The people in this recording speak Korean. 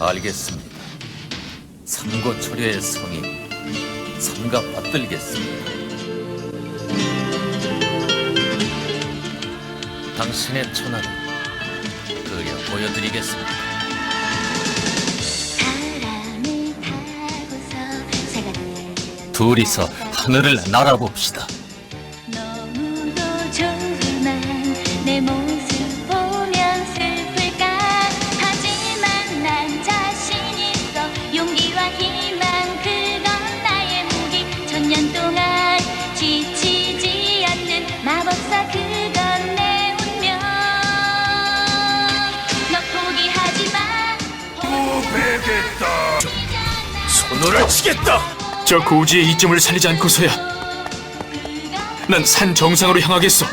알겠습니다. 삼고 초려의 성이 삼가 받들겠습니다. 당신의 천하를 그려 보여드리겠습니다. 둘이서 하늘을 날아봅시다. 손을 치겠다. 저 고지의 이점을 살리지 않고서야 난 산 정상으로 향하겠어.